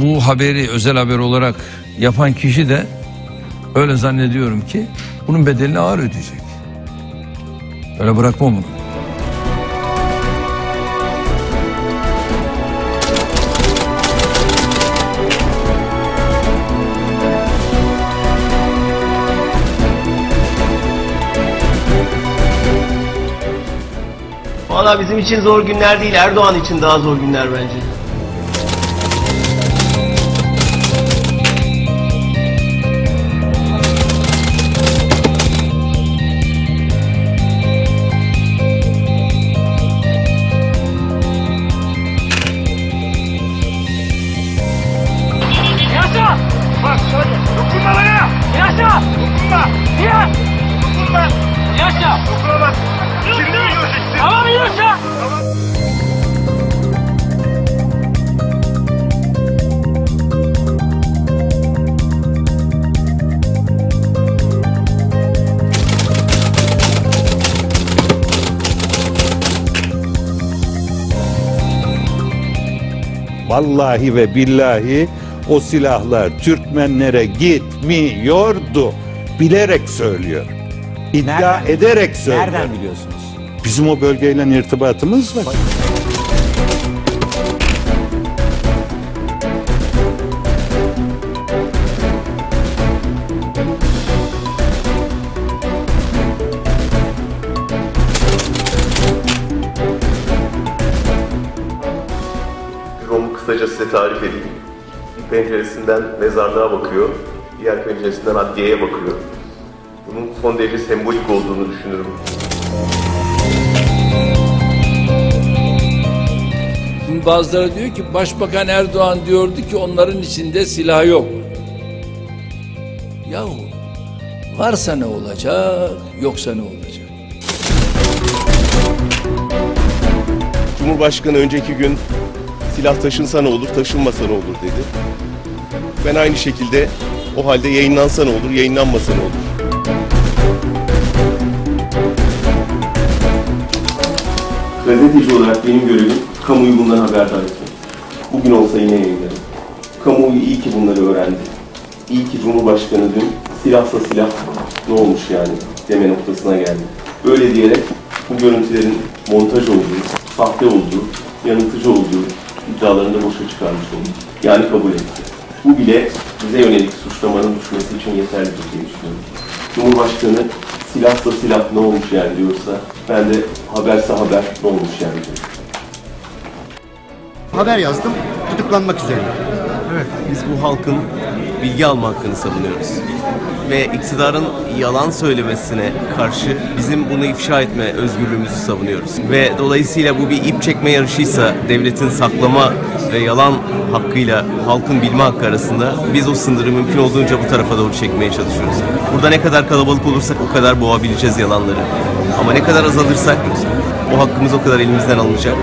Bu haberi özel haber olarak yapan kişi de öyle zannediyorum ki bunun bedelini ağır ödeyecek. Öyle bırakmam bunu. Valla bizim için zor günler değil, Erdoğan için daha zor günler bence. Vallahi ve billahi o silahlar Türkmenlere gitmiyordu. Bilerek söylüyorum. İddia Nereden? ederek söylüyorum. Nereden biliyorsunuz? Bizim o bölgeyle irtibatımız var. Kısaca size tarif edeyim. Bir penceresinden mezarlığa bakıyor, diğer penceresinden adliyeye bakıyor. Bunun son derece sembolik olduğunu düşünürüm. Şimdi bazıları diyor ki Başbakan Erdoğan diyordu ki onların içinde silah yok. Yahu varsa ne olacak, yoksa ne olacak? Cumhurbaşkanı önceki gün silah taşınsa ne olur, taşınmasa ne olur dedi. Ben aynı şekilde o halde yayınlansa ne olur, yayınlanmasa ne olur? Gazeteci olarak benim görevim kamuoyu bundan haberdar etmek. Bugün olsa yine yayınlarım. Kamuoyu iyi ki bunları öğrendi. İyi ki Cumhurbaşkanı dün silahsa silah ne olmuş yani deme noktasına geldi. Böyle diyerek bu görüntülerin montaj olduğu, sahte olduğu, yanıltıcı olduğu iddialarını da boşa çıkarmış oldu. Yani kabul etti. Bu bile bize yönelik suçlamanın düşmesi için yeterlidir diye düşünüyorum. Cumhurbaşkanı silahsa silah ne olmuş yani diyorsa ben de haberse haber ne olmuş yani diyorum. haber yazdım. Tutuklanmak üzere. Biz bu halkın bilgi alma hakkını savunuyoruz. Ve iktidarın yalan söylemesine karşı bizim bunu ifşa etme özgürlüğümüzü savunuyoruz. Ve dolayısıyla bu bir ip çekme yarışıysa devletin saklama ve yalan hakkıyla halkın bilme hakkı arasında biz o sınırı mümkün olduğunca bu tarafa doğru çekmeye çalışıyoruz. Burada ne kadar kalabalık olursak o kadar boğabileceğiz yalanları. Ama ne kadar azalırsak o hakkımız o kadar elimizden alınacak.